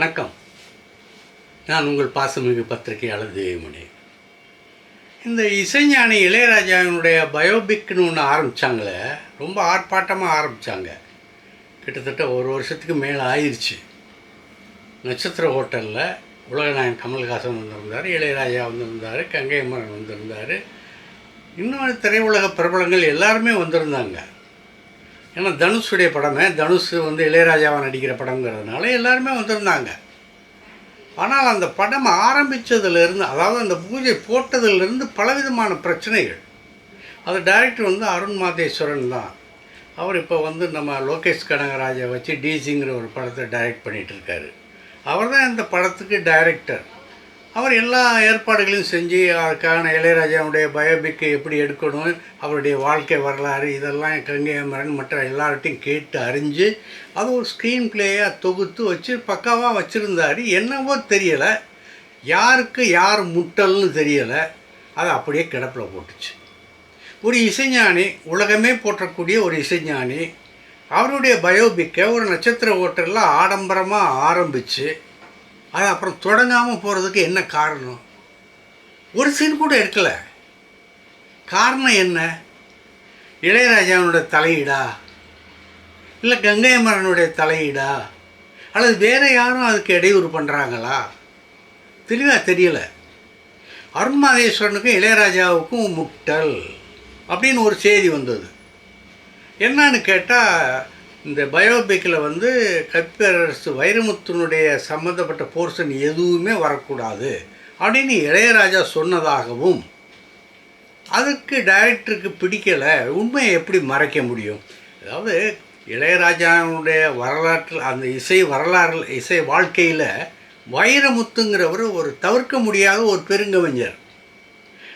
வணக்கம். நான் உங்கள் பாசமிகு பத்திரிகையாளர் தேவிமணி. இந்த இசைஞானி இளையராஜாவினுடைய பயோபிக்னு ஒன்று ஆரம்பித்தாங்களே ரொம்ப ஆர்ப்பாட்டமாக ஆரம்பித்தாங்க கிட்டத்தட்ட ஒரு வருஷத்துக்கு மேலே ஆயிடுச்சு நட்சத்திர ஹோட்டலில் உலகநாயகன் கமல்ஹாசன் வந்திருந்தார் இளையராஜா வந்திருந்தார் கங்கை அமரன் வந்திருந்தார். இன்னும் திரையுலக பிரபலங்கள் எல்லாருமே வந்திருந்தாங்க. ஏன்னா தனுஷுடைய படமே தனுஷ் வந்து இளையராஜாவை நடிக்கிற படங்கிறதுனால எல்லாருமே வந்திருந்தாங்க. ஆனால் அந்த படம் ஆரம்பித்ததுலேருந்து அதாவது அந்த பூஜை போட்டதுலேருந்து பலவிதமான பிரச்சனைகள். அது டைரக்டர் வந்து அருண் மாதேஸ்வரன் தான். அவர் இப்போ வந்து நம்ம லோகேஷ் கனகராஜை வச்சு டிசிங்கிற ஒரு படத்தை டைரக்ட் பண்ணிகிட்ருக்காரு அவர் தான் இந்த படத்துக்கு டைரக்டர் அவர் எல்லா ஏற்பாடுகளையும் செஞ்சு அதுக்கான இளையராஜாவுடைய பயோபிக்கை எப்படி எடுக்கணும் அவருடைய வாழ்க்கை வரலாறு இதெல்லாம் கங்கை அமரன் மற்ற எல்லார்ட்டையும் கேட்டு அறிஞ்சு அது ஒரு ஸ்க்ரீன் பிளேயாக தொகுத்து வச்சு பக்காவாக வச்சுருந்தார். என்னவோ தெரியலை. யாருக்கு யார் முட்டல்னு தெரியலை. அதை அப்படியே கிடப்பில் போட்டுச்சு. ஒரு இசைஞானி உலகமே போற்றக்கூடிய ஒரு இசைஞானி அவருடைய பயோபிக்கை ஒரு நட்சத்திர ஓட்டலில் ஆடம்பரமாக ஆரம்பித்து அது அப்புறம் தொடங்காமல் போகிறதுக்கு என்ன காரணம்? ஒரு சீன் கூட எடுக்கலை. காரணம் என்ன? இளையராஜாவினுடைய தலையீடா? இல்லை கங்கை அமரனுடைய தலையீடா? அல்லது வேறு யாரும் அதுக்கு இடையூறு பண்ணுறாங்களா தெளிவாக தெரியலை. அருண்மாதேஸ்வரனுக்கும் இளையராஜாவுக்கும் முட்டல் அப்படின்னு ஒரு செய்தி வந்தது. என்னன்னு கேட்டால் இந்த பயோபிக்கில் வந்து கப்பேரரசு வைரமுத்துனுடைய சம்மந்தப்பட்ட போர்ஷன் எதுவுமே வரக்கூடாது அப்படின்னு இளையராஜா சொன்னதாகவும் அதுக்கு டைரக்டருக்கு பிடிக்கலை. உண்மையை எப்படி மறைக்க முடியும்? அதாவது இளையராஜாவுடைய வரலாற்றில் அந்த இசை வரலாறு இசை வாழ்க்கையில் வைரமுத்துங்கிறவர் ஒரு தவிர்க்க முடியாத ஒரு பெருங்கவிஞர்.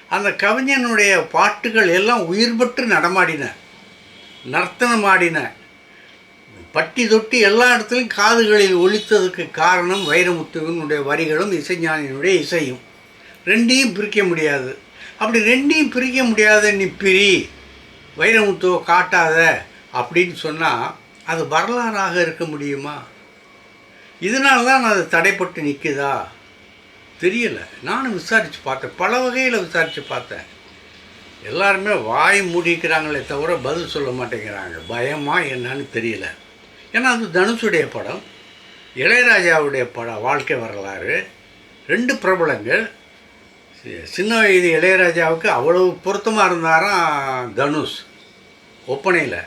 அந்த கவிஞனுடைய பாட்டுகள் எல்லாம் உயிர் பெற்று நடமாடின நர்த்தனம் ஆடின பட்டி தொட்டி எல்லா இடத்துலையும் காதுகளில் ஒழித்ததுக்கு காரணம் வைரமுத்துவினுடைய வரிகளும் இசைஞானியினுடைய இசையும். ரெண்டையும் பிரிக்க முடியாது. அப்படி ரெண்டையும் பிரிக்க முடியாத நீ பிரி வைரமுத்துவை காட்டாத அப்படின்னு சொன்னால் அது வரலாறாக இருக்க முடியுமா? இதனால தான் அது தடைப்பட்டு நிற்குதா தெரியலை. நானும் விசாரித்து பார்த்தேன். பல வகையில் விசாரித்து பார்த்தேன். எல்லாருமே வாய் மூடிக்கிறாங்களே தவிர பதில் சொல்ல மாட்டேங்கிறாங்க. பயமா என்னன்னு தெரியல. ஏன்னா அது தனுஷுடைய படம் இளையராஜாவுடைய படம் வாழ்க்கை வரலாறு ரெண்டு பிரபலங்கள். சின்ன வயது இளையராஜாவுக்கு அவ்வளவு பொருத்தமாக இருந்தாராம் தனுஷ்? ஒப்பனையில்.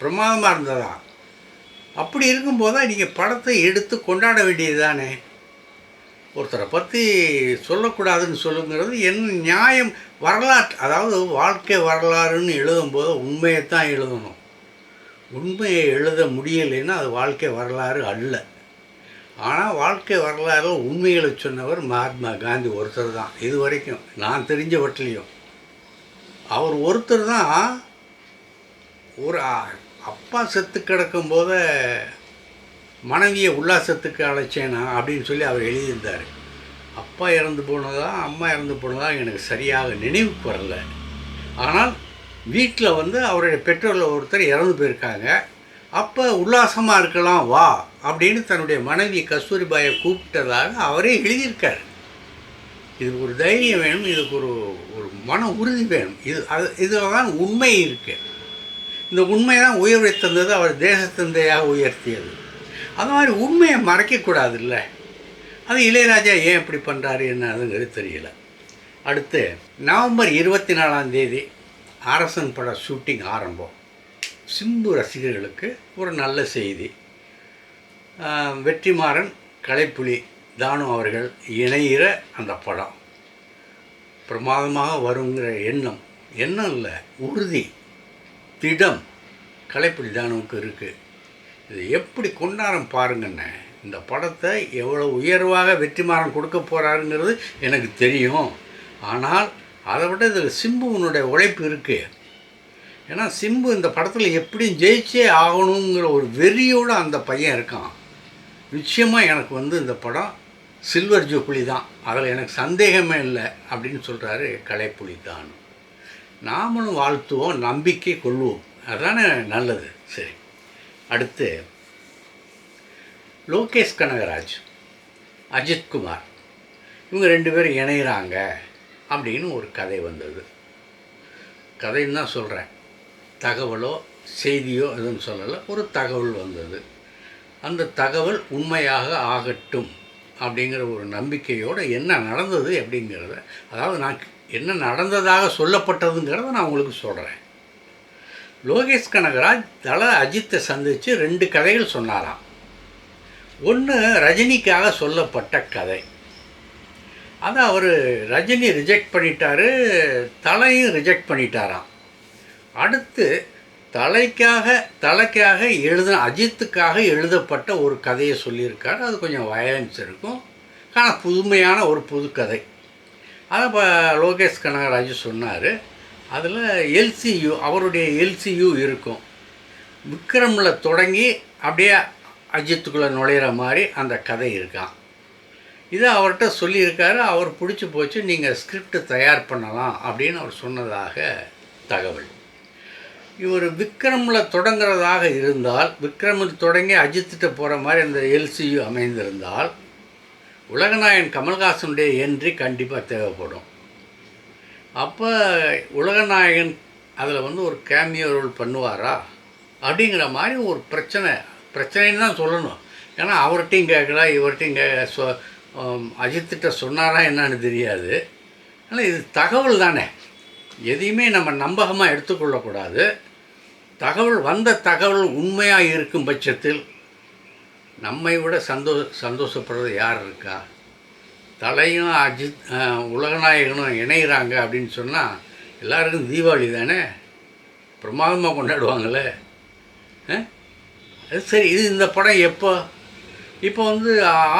பிரமாதமாக இருந்ததா? அப்படி இருக்கும்போது தான் நீங்கள் படத்தை எடுத்து கொண்டாட வேண்டியது தானே ஒருத்தரை பற்றி சொல்லக்கூடாதுன்னு சொல்லுங்கிறது என்ன நியாயம். வரலாற்று அதாவது வாழ்க்கை வரலாறுன்னு எழுதும்போது உண்மையை தான் எழுதணும். உண்மையை எழுத முடியலைன்னா அது வாழ்க்கை வரலாறு அல்ல. ஆனால் வாழ்க்கை வரலாறு உண்மைகளை சொன்னவர் மகாத்மா காந்தி ஒருத்தர் தான். இது வரைக்கும் நான் தெரிஞ்சவற்றிலையும். அவர் ஒருத்தர் தான் ஒரு அப்பா செத்து கிடக்கும் போத மனைவியை உல்லாசத்துக்கு அழைச்சேனா அப்படின்னு சொல்லி அவர் எழுதியிருந்தார். அப்பா இறந்து போனதா அம்மா இறந்து போனதா எனக்கு சரியாக நினைவுக்கு வரல. ஆனால் வீட்டில் வந்து அவருடைய பெற்றோரில் ஒருத்தர் இறந்து போயிருக்காங்க. அப்போ உல்லாசமாக இருக்கலாம் வா அப்படின்னு தன்னுடைய மனைவி கஸ்தூரிபாயை கூப்பிட்டதாக அவரே எழுதியிருக்கார். இதுக்கு ஒரு தைரியம் வேணும் இதுக்கு ஒரு ஒரு மன உறுதி வேணும். இது அது இதில் தான் உண்மை இருக்குது இந்த உண்மை தான் உயர்வை தந்தது அவர் தேசத்தந்தையாக உயர்த்தியது. அந்த மாதிரி உண்மையை மறைக்கக்கூடாது இல்லை அது இளையராஜா ஏன் இப்படி பண்ணுறாரு என்னதுங்கிறது தெரியல. அடுத்து நவம்பர் இருபத்தி நாலாம் தேதி அரசன் பட ஷூட்டிங் ஆரம்பம். சிம்பு ரசிகர்களுக்கு ஒரு நல்ல செய்தி. வெற்றிமாறன் கலைப்புலி தானு அவர்கள் இணைகிற அந்த படம். பிரமாதமாக வருங்கிற எண்ணம். எண்ணம் இல்லை உறுதி திடம் கலைப்புலி தானுவுக்கு இருக்குது இது எப்படி கொண்டாடம் பாருங்கண்ணே. இந்த படத்தை எவ்வளோ உயர்வாக வெற்றிமாறன் கொடுக்க போகிறாருங்கிறது எனக்கு தெரியும். ஆனால் அதை விட இதில் சிம்புவனுடைய உழைப்பு இருக்குது ஏன்னா சிம்பு இந்த படத்தில் எப்படியும் ஜெயிச்சே ஆகணுங்கிற ஒரு வெறியோடு அந்த பையன் இருக்கான். நிச்சயமாக எனக்கு வந்து இந்த படம் சில்வர் ஜூப்ளி தான். அதில் எனக்கு சந்தேகமே இல்லை அப்படின்னு சொல்கிறாரு கலைப்புலி தான். நாமளும் வாழ்த்துவோம் நம்பிக்கை கொள்வோம். அதானே நல்லது. சரி. அடுத்து லோகேஷ் கனகராஜ் அஜித்குமார் இவங்க ரெண்டு பேரும் இணையிறாங்க. அப்படின்னு ஒரு கதை வந்தது. கதைன்னு தான் சொல்கிறேன் தகவலோ செய்தியோ எதுவும் சொல்லலை. ஒரு தகவல் வந்தது. அந்த தகவல் உண்மையாக ஆகட்டும் அப்படிங்கிற ஒரு நம்பிக்கையோடு என்ன நடந்தது அப்படிங்கிறத அதாவது நான் என்ன நடந்ததாக சொல்லப்பட்டதுங்கிறத நான் உங்களுக்கு சொல்கிறேன் லோகேஷ் கனகராஜ் தல அஜித்தை சந்தித்து ரெண்டு கதைகள் சொன்னாராம். ஒன்று ரஜினிக்காக சொல்லப்பட்ட கதை. ஆனால் அவர் ரஜினி ரிஜெக்ட் பண்ணிட்டாரு தலையும் ரிஜெக்ட் பண்ணிட்டாராம். அடுத்து தலைக்காக தலைக்காக எழுத அஜித்துக்காக எழுதப்பட்ட ஒரு கதையை சொல்லியிருக்காரு. அது கொஞ்சம் வயலன்ஸ் இருக்கும். ஆனால் புதுமையான ஒரு புது கதை அதை இப்போ லோகேஷ் கனகராஜ் சொன்னார். அதில் எல்சியு அவருடைய எல்சியு இருக்கும். விக்ரமில் தொடங்கி அப்படியே அஜித்துக்குள்ளே நுழையிற மாதிரி அந்த கதை இருக்கான் இதை அவர்கிட்ட சொல்லியிருக்காரு அவர் பிடிச்சி போச்சு நீங்கள் ஸ்கிரிப்ட் தயார் பண்ணலாம் அப்படின்னு அவர் சொன்னதாக தகவல். இவர் விக்ரமில் தொடங்குறதாக இருந்தால் விக்ரமில் தொடங்கி அஜித்திட்ட போகிற மாதிரி அந்த எல்சியு அமைந்திருந்தால் உலகநாயகன் கமல்ஹாசனுடைய என்ட்ரி கண்டிப்பாக தேவைப்படும். அப்போ உலகநாயகன் அதில் வந்து ஒரு கேமியோ ரோல் பண்ணுவாரா? அப்படிங்கிற மாதிரி ஒரு பிரச்சனை பிரச்சனைன்னு தான் சொல்லணும். ஏன்னா அவர்கிட்டையும் கேட்கல இவர்கிட்டையும் கே அஜித்திட்ட சொன்னாரா என்னன்னு தெரியாது. ஆனால் இது தகவல் தானே. எதையுமே நம்ம நம்பகமாக எடுத்துக்கொள்ளக்கூடாது. தகவல் வந்த தகவல் உண்மையாக இருக்கும் பட்சத்தில் நம்மை விட சந்தோ சந்தோஷப்படுறது யார் இருக்கா? தலையும் அஜித் உலகநாயகனும் இணைகிறாங்க அப்படின்னு சொன்னால் எல்லாருக்கும் தீபாவளி தானே? பிரமாதமாக கொண்டாடுவாங்களே. அது சரி இது இந்த படம் எப்போ? இப்போ வந்து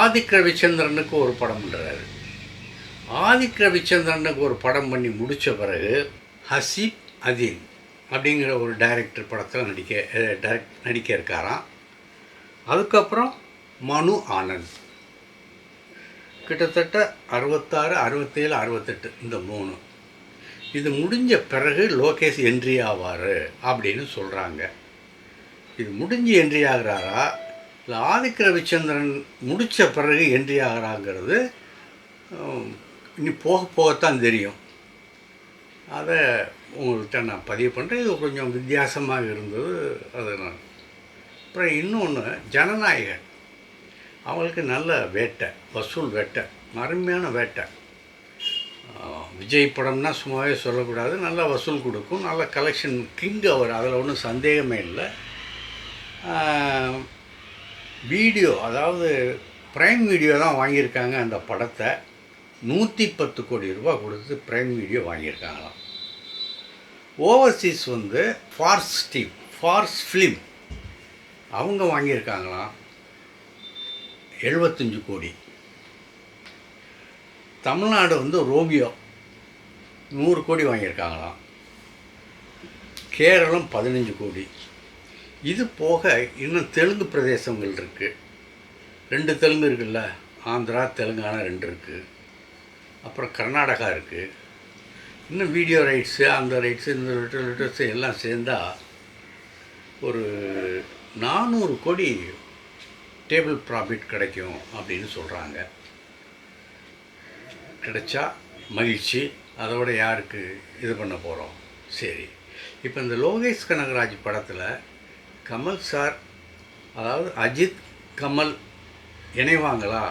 ஆதிக் ரவிச்சந்திரனுக்கு ஒரு படம் பண்ணுறாரு ஆதிக் ரவிச்சந்திரனுக்கு ஒரு படம் பண்ணி முடித்த பிறகு ஹசீப் அதீன் அப்படிங்கிற ஒரு டைரக்டர் படத்தில் நடிக்க டைரக்ட் நடிக்க இருக்காராம். அதுக்கப்புறம் மனு ஆனந்த். கிட்டத்தட்ட அறுபத்தாறு அறுபத்தேழு அறுபத்தெட்டு இந்த மூணு. இது முடிஞ்ச பிறகு லோகேஷ் என்ட்ரி ஆவார் அப்படின்னு சொல்கிறாங்க இது முடிஞ்சு என்ட்ரி ஆகிறாரா? இல்லை ஆதிக்க ரவிச்சந்திரன் முடித்த பிறகு என்ட்ரி ஆகிறாங்கிறது இனி போக போகத்தான் தெரியும். அதை உங்கள்கிட்ட நான் பதிவு பண்ணுறேன் இது கொஞ்சம் வித்தியாசமாக இருந்தது அது நான். அப்புறம் இன்னொன்று ஜனநாயகன். அவங்களுக்கு நல்ல வேட்டை வசூல் வேட்டை அருமையான வேட்டை. விஜய் படம்னா சும்மாவே சொல்லக்கூடாது. நல்லா வசூல் கொடுக்கும் நல்ல கலெக்ஷன் கிங் அவர் அதில் ஒன்றும் சந்தேகமே இல்லை. வீடியோ அதாவது ப்ரைம் வீடியோ தான் வாங்கியிருக்காங்க அந்த படத்தை. நூற்றி பத்து கோடி ரூபா கொடுத்து ப்ரைம் வீடியோ வாங்கியிருக்காங்களாம். ஓவர்சீஸ் வந்து ஃபார்ஸ் டீம் ஃபார்ஸ் ஃபிலிம் அவங்க வாங்கியிருக்காங்களாம். எழுபத்தஞ்சு கோடி. தமிழ்நாடு வந்து ரோமியோ நூறு கோடி வாங்கியிருக்காங்களாம். கேரளம் பதினஞ்சு கோடி. இது போக இன்னும் தெலுங்கு பிரதேசங்கள் இருக்குது ரெண்டு தெலுங்கு இருக்குல்ல? ஆந்திரா தெலுங்கானா ரெண்டு இருக்குது அப்புறம் கர்நாடகா இருக்குது இன்னும் வீடியோ ரைட்ஸு அந்த ரைட்ஸு இந்த ரைட்ஸு எல்லாம் சேர்ந்தால் ஒரு நானூறு கோடி டேபிள் ப்ராஃபிட் கிடைக்கும் அப்படின்னு சொல்கிறாங்க கிடைச்சா மகிழ்ச்சி. அதோட யாருக்கு இது பண்ண போகிறோம் சரி. இப்போ இந்த லோகேஷ் கனகராஜ் படத்தில் கமல் சார் அதாவது அஜித் கமல் இணைவாங்களா?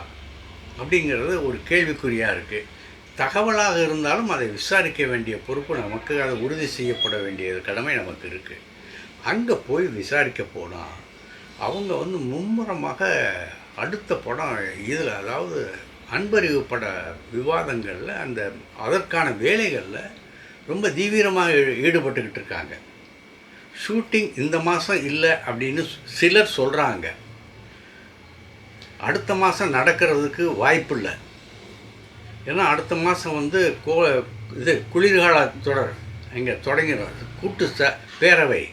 அப்படிங்கிறது ஒரு கேள்விக்குறியாக இருக்குது தகவலாக இருந்தாலும் அதை விசாரிக்க வேண்டிய பொறுப்பு நமக்கு அதை உறுதி செய்யப்பட வேண்டிய கடமை நமக்கு இருக்குது அங்கே போய் விசாரிக்க போனால் அவங்க வந்து மும்முரமாக அடுத்த படம் இதில் அதாவது அன்பறிவு பட விவாதங்களில் அந்த அதற்கான வேலைகளில் ரொம்ப தீவிரமாக ஈடுபட்டுக்கிட்டு இருக்காங்க. ஷூட்டிங் இந்த மாதம் இல்லை அப்படின்னு சிலர் சொல்கிறாங்க அடுத்த மாதம் நடக்கிறதுக்கு வாய்ப்பு இல்லை. ஏன்னா அடுத்த மாதம் வந்து கோ இது குளிர்கால தொடர் இங்கே தொடங்கிடும் கூட்டு ச பேரவை.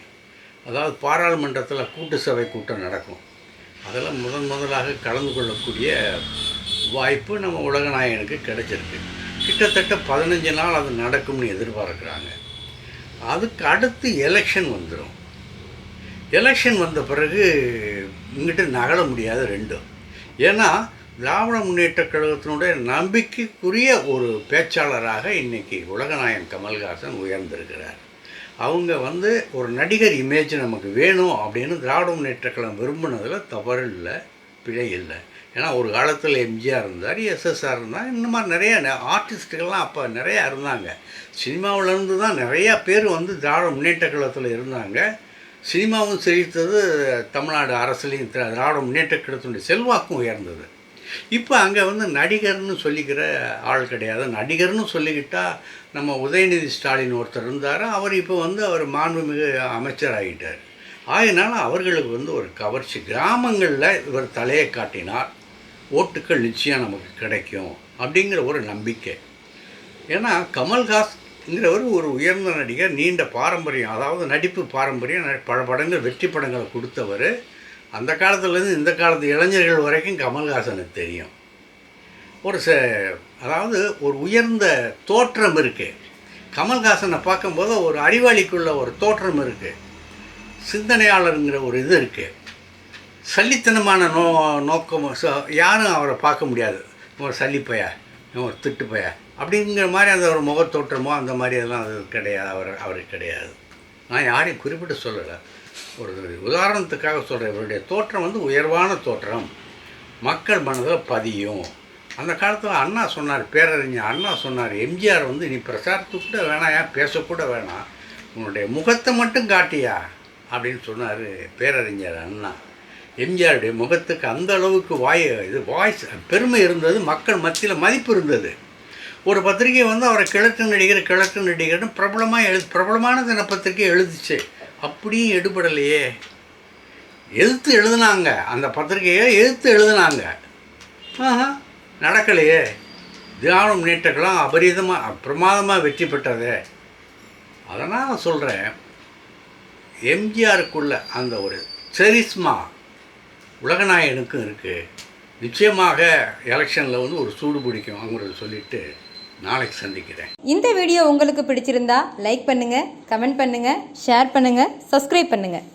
அதாவது பாராளுமன்றத்தில் கூட்டு சபை கூட்டம் நடக்கும். அதில் முதன் முதலாக கலந்து கொள்ளக்கூடிய வாய்ப்பு நம்ம உலகநாயகனுக்கு கிடைச்சிருக்கு. கிட்டத்தட்ட பதினஞ்சு நாள் அது நடக்கும்னு எதிர்பார்க்குறாங்க. அதுக்கு அடுத்து எலெக்ஷன் வந்துடும் எலெக்ஷன் வந்த பிறகு இங்கிட்ட நகல முடியாது ரெண்டும். ஏன்னா திராவிட முன்னேற்ற கழகத்தினுடைய நம்பிக்கைக்குரிய ஒரு பேச்சாளராக இன்றைக்கி உலகநாயகன் கமல்ஹாசன் உயர்ந்திருக்கிறார். அவங்க வந்து ஒரு நடிகர் இமேஜ் நமக்கு வேணும் அப்படின்னு திராவிட முன்னேற்றக் கழகம் விரும்பினதில் தவறு இல்லை பிழை இல்லை. ஏன்னா ஒரு காலத்தில் எம்ஜிஆர் இருந்தார் எஸ்எஸ்ஆர் இருந்தார் இந்த மாதிரி நிறைய ஆர்டிஸ்ட்டுகள்லாம் அப்போ நிறையா இருந்தாங்க. சினிமாவிலேருந்து தான் நிறையா பேர் வந்து திராவிட முன்னேற்ற கழகத்தில் இருந்தாங்க. சினிமாவும் செழித்தது தமிழ்நாடு அரசுலேயும் திரா- திராவிட முன்னேற்ற கழகத்தினுடைய செல்வாக்கும் உயர்ந்தது. இப்போ அங்கே வந்து நடிகர்னு சொல்லிக்கிற ஆள் கிடையாது. நடிகர்னு சொல்லிக்கிட்டால் நம்ம உதயநிதி ஸ்டாலின் ஒருத்தர் இருந்தார். அவர் இப்போ வந்து அவர் மாண்புமிகு அமைச்சர் ஆகிட்டார் ஆகினால அவர்களுக்கு வந்து ஒரு கவர்ச்சி. கிராமங்களில் இவர் தலையை காட்டினார். ஓட்டுக்கள் நிச்சயம் நமக்கு கிடைக்கும் அப்படிங்கிற ஒரு நம்பிக்கை. ஏன்னா கமல்ஹாஸ்ங்கிறவர் ஒரு உயர்ந்த நடிகர் நீண்ட பாரம்பரியம் அதாவது நடிப்பு பாரம்பரியம் பல படங்கள் வெற்றி படங்களை கொடுத்தவர். அந்த காலத்துலேருந்து இந்த காலத்து இளைஞர்கள் வரைக்கும் கமல்ஹாசனுக்கு தெரியும். ஒரு ச அதாவது ஒரு உயர்ந்த தோற்றம் இருக்குது கமல்ஹாசனை பார்க்கும்போது ஒரு அறிவாளிக்குள்ள ஒரு தோற்றம் இருக்குது சிந்தனையாளருங்கிற ஒரு இது இருக்குது சல்லித்தனமான நோ நோக்கம் யாரும் அவரை பார்க்க முடியாது. ஒரு சல்லிப்பையா ஒரு திட்டுப்பையா அப்படிங்கிற மாதிரி அந்த ஒரு முகத்தோற்றமோ அந்த மாதிரி அதெல்லாம் அது கிடையாது அவர் அவருக்கு கிடையாது. நான் யாரையும் குறிப்பிட்டு சொல்லலை. ஒரு உதாரணத்துக்காக சொல்கிறேன் இவருடைய தோற்றம் வந்து உயர்வான தோற்றம். மக்கள் மனதில் பதியும். அந்த காலத்தில் அண்ணா சொன்னார் பேரறிஞர் அண்ணா சொன்னார் எம்ஜிஆர் வந்து நீ பிரச்சாரத்துக்கூட கூட வேணாம் ஏன் பேசக்கூட வேணாம். உன்னுடைய முகத்தை மட்டும் காட்டியா? அப்படின்னு சொன்னார் பேரறிஞர் அண்ணா. எம்ஜிஆருடைய முகத்துக்கு அந்த அளவுக்கு வாய் இது வாய்ஸ் பெருமை இருந்தது மக்கள் மத்தியில் மதிப்பு இருந்தது. ஒரு பத்திரிகை வந்து அவரை கிழக்கு நடிகர் கிழக்கு நடிகர்னு பிரபலமாக எழு பிரபலமான தினப்பத்திரிகை எழுதிச்சு. அப்படியும் எடுபடலையே. எதிர்த்து எழுதுனாங்க. அந்த பத்திரிகையை எதிர்த்து எழுதுனாங்க. நடக்கலையே. திராவிட முன்னேற்றங்களாம் அபரீதமாக பிரமாதமாக வெற்றி பெற்றதே. அதனால் நான் சொல்கிறேன் எம்ஜிஆருக்குள்ள அந்த ஒரு செரிஸ்மா உலகநாயகனுக்கும் இருக்குது நிச்சயமாக எலெக்ஷனில் வந்து ஒரு சூடு பிடிக்கும் அவங்கள சொல்லிட்டு நாளைக்கு சந்திக்கிறேன். இந்த வீடியோ உங்களுக்கு பிடிச்சிருந்தா லைக் பண்ணுங்கள் கமெண்ட் பண்ணுங்கள் ஷேர் பண்ணுங்கள் சப்ஸ்கிரைப் பண்ணுங்கள்